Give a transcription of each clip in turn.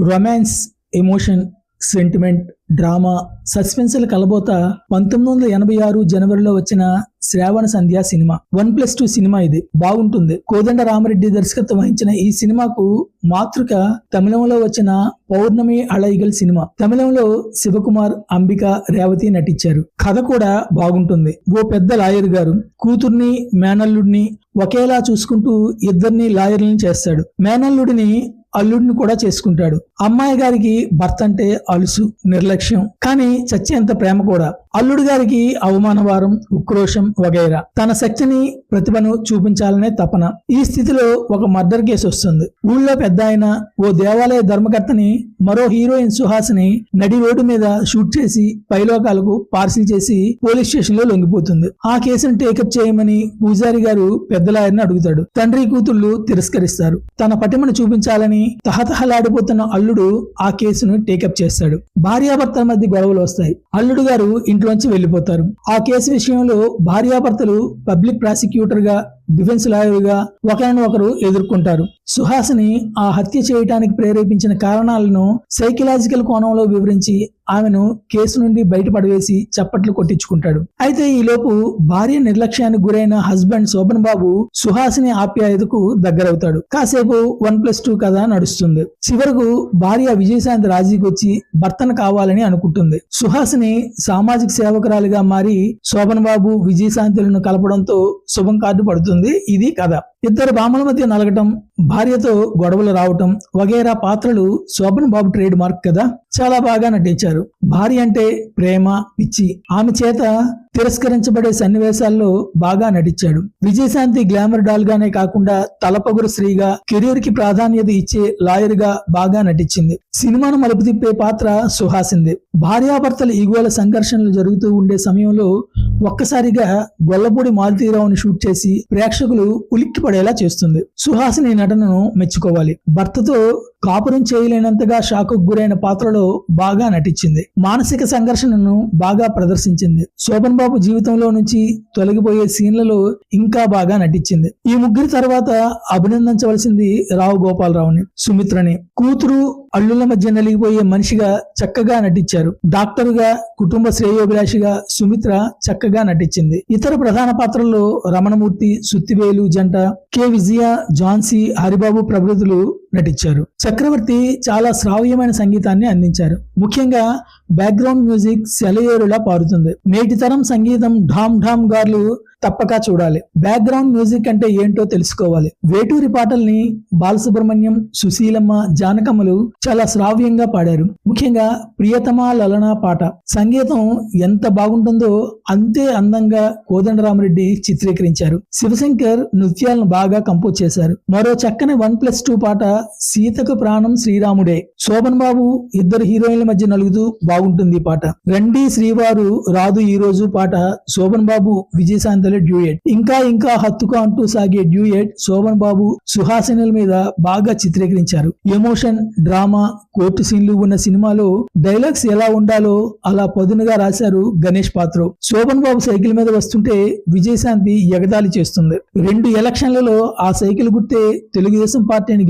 Romance emotion sentiment drama సస్పెన్స్ల కలబోత పంతొమ్మిది వందల ఎనభై ఆరు జనవరిలో వచ్చిన Shravana Sandhya cinema. One plus two cinema ఇది. బాగుంటుంది. కోదండ రామరెడ్డి దర్శకత్వం వహించిన ఈ సినిమాకు మాతృక తమిళంలో వచ్చిన పౌర్ణమి అళైగల్ సినిమా. తమిళంలో శివకుమార్ అంబిక రేవతి నటించారు. కథ కూడా బాగుంటుంది. ఓ పెద్ద లాయర్ గారు కూతుర్ని మేనల్లుడిని ఒకేలా చూసుకుంటూ ఇద్దరిని లాయర్లను చేస్తాడు. మేనల్లుడిని అల్లుడిని కూడా చేసుకుంటాడు. అమ్మాయి గారికి భర్త అంటే అలుసు నిర్లక్ష్యం. కానీ చచ్చేంత ప్రేమ కూడా. అల్లుడు గారికి అవమానవారం ఉక్రోషం వగైరా. తన శక్తిని ప్రతిభను చూపించాలనే తపన. ఈ స్థితిలో ఒక మర్డర్ కేసు వస్తుంది. ఊళ్ళో పెద్ద ఆయన ఓ దేవాలయ ధర్మకర్తని మరో హీరోయిన్ సుహాస్ని నడి రోడ్డు మీద షూట్ చేసి పైలోకాలకు పార్సిల్ చేసి పోలీస్ స్టేషన్లో లొంగిపోతుంది. ఆ కేసును టేకప్ చేయమని పూజారి గారు పెద్దలాయర్ని అడుగుతాడు. తండ్రి కూతుళ్ళు తిరస్కరిస్తారు. తన పటిమను చూపించాలని తహతహలాడిపోతున్న అల్లుడు ఆ కేసును టేకప్ చేస్తాడు. భార్యాభర్తల మధ్య గొడవలు వస్తాయి. అల్లుడు గారు ఇంట్లోంచి వెళ్ళిపోతారు ఆ కేసు విషయంలో భార్యాభర్తలు పబ్లిక్ ప్రాసిక్యూటర్గా డిఫెన్స్ లాయర్గా ఒకరిని ఒకరు ఎదుర్కొంటారు. సుహాస్ని ఆ హత్య చేయటానికి ప్రేరేపించిన కారణాలను సైకలాజికల్ కోణంలో వివరించి ఆమెను కేసు నుండి బయటపడవేసి చప్పట్లు కొట్టించుకుంటాడు. అయితే ఈలోపు భార్య నిర్లక్ష్యానికి గురైన హస్బెండ్ శోభన్ బాబు సుహాసిని ఆప్యాయతకు దగ్గరవుతాడు. కాసేపు వన్ ప్లస్ టూ కథ నడుస్తుంది. చివరకు భార్య విజయశాంతి రాజీకి వచ్చి భర్తను కావాలని అనుకుంటుంది. సుహాసిని సామాజిక సేవకురాలిగా మారి శోభన్ బాబు విజయశాంతులను కలపడంతో శుభం కార్డు పడుతుంది. ఇది కథ. ఇద్దరు బామల మధ్య నలగటం భార్యతో గొడవలు రావటం వగైరా పాత్రలు శోభన్ బాబు ట్రేడ్ మార్క్ కదా. చాలా బాగా నటించారు. భార్య అంటే ప్రేమ పిచ్చి. ఆమె చేత తిరస్కరించబడే సన్నివేశాల్లో బాగా నటించాడు. విజయశాంతి గ్లామర్ డాల్ గానే కాకుండా తలపగురు స్త్రీగా కెరీర్కి ప్రాధాన్యత ఇచ్చే లాయర్గా బాగా నటించింది. సినిమాను మలుపు తిప్పే పాత్ర సుహాసిందే. భార్యాభర్తల ఈగోల సంఘర్షణలు జరుగుతూ ఉండే సమయంలో ఒక్కసారిగా గొల్లపూడి మారుతీరావుని షూట్ చేసి ప్రేక్షకులు ఉలిక్కి పడేలా చేస్తుంది. సుహాసిని నటనను మెచ్చుకోవాలి. భర్తతో కాపురం చేయలేనంతగా షాకు గురైన పాత్రలో బాగా నటించింది. మానసిక సంఘర్షణను బాగా ప్రదర్శించింది. శోభన్ బాబు జీవితంలో నుంచి తొలగిపోయే సీన్లలో ఇంకా బాగా నటించింది. ఈ ముగ్గురి తర్వాత అభినందించవలసింది రావు గోపాలరావుని సుమిత్రని. కూతురు అల్లుల మధ్య నలిగిపోయే మనిషిగా చక్కగా నటించారు. డాక్టరుగా కుటుంబ శ్రేయోభిలాషిగా సుమిత్ర చక్కగా నటించింది. ఇతర ప్రధాన పాత్రల్లో రమణమూర్తి సుత్తివేలు జంట కె విజయ జాన్సీ హరిబాబు ప్రభృతులు నటించారు. చక్రవర్తి చాలా శ్రావ్యమైన సంగీతాన్ని అందించారు. ముఖ్యంగా బ్యాక్గ్రౌండ్ మ్యూజిక్ సెలయేరులా పారుతుంది. నేటి తరం సంగీతం ఢామ్ ఢామ్ గార్లు తప్పక చూడాలి. బ్యాక్గ్రౌండ్ మ్యూజిక్ అంటే ఏంటో తెలుసుకోవాలి. వేటూరి పాటల్ని బాలసుబ్రహ్మణ్యం సుశీలమ్మ జానకమ్మలు చాలా శ్రావ్యంగా పాడారు. ముఖ్యంగా ప్రియతమ లలనా పాట. సంగీతం ఎంత బాగుంటుందో అంతే అందంగా కోదండరామరెడ్డి చిత్రీకరించారు. శివశంకర్ నృత్యాలను బాగా కంపోజ్ చేశారు. మరో చక్కని వన్ ప్లస్ టూ పాట సీతకు ప్రాణం శ్రీరాముడే. శోభన్ బాబు ఇద్దరు హీరోయిన్ల మధ్య నలుగుతూ బాగుంటుంది పాట. రండి శ్రీవారు రాదు ఈ రోజు పాట. శోభన్ బాబు విజయశాంతల డ్యూయట్. ఇంకా ఇంకా హత్తుకు అంటూ సాగే డ్యూయట్ శోభన్ బాబు సుహాసినుల మీద బాగా చిత్రీకరించారు. ఎమోషన్ డ్రామా కోర్టు సీన్లు ఉన్న సినిమాలో డైలాగ్స్ ఎలా ఉండాలో అలా పదునుగా రాశారు గణేష్ పాత్ర. శోభన్ బాబు సైకిల్ మీద వస్తుంటే విజయశాంతి ఎగదాలి చేస్తుంది. రెండు ఎలక్షన్లలో ఆ సైకిల్ గుర్తే తెలుగుదేశం పార్టీని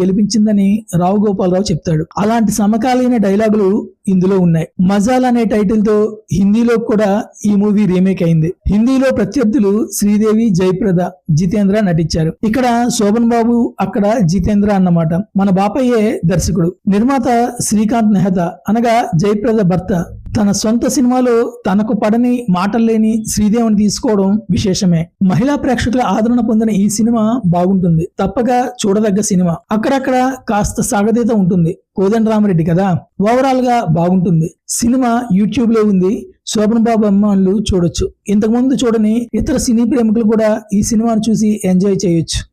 వచ్చిందని రావు గోపాలరావు చెప్తాడు. అలాంటి సమకాలీన డైలాగులు ఇందులో ఉన్నాయి. మజాల్ అనే టైటిల్తో హిందీలో కూడా ఈ మూవీ రీమేక్ అయింది. హిందీలో ప్రత్యర్థులు శ్రీదేవి జయప్రద జితేంద్ర నటించారు. ఇక్కడ శోభన్ బాబు అక్కడ జితేంద్ర అన్నమాట. మన బాపయ్యే దర్శకుడు. నిర్మాత శ్రీకాంత్ నెహతా అనగా జయప్రద భర్త. తన సొంత సినిమాలో తనకు పడని మాటలు లేని శ్రీదేవిని తీసుకోవడం విశేషమే. మహిళా ప్రేక్షకుల ఆదరణ పొందిన ఈ సినిమా బాగుంటుంది. తప్పక చూడదగ్గ సినిమా. అక్కడక్కడ కాస్త సాగతీత ఉంటుంది. కోదండరామరెడ్డి కదా? ఓవరాల్గా బాగుంటుంది. సినిమా యూట్యూబ్లో ఉంది. శోభన్ బాబు అభిమానులు చూడొచ్చు. ఇంతకుముందు చూడని ఇతర సినీ ప్రేమికులు కూడా ఈ సినిమాను చూసి ఎంజాయ్ చేయొచ్చు.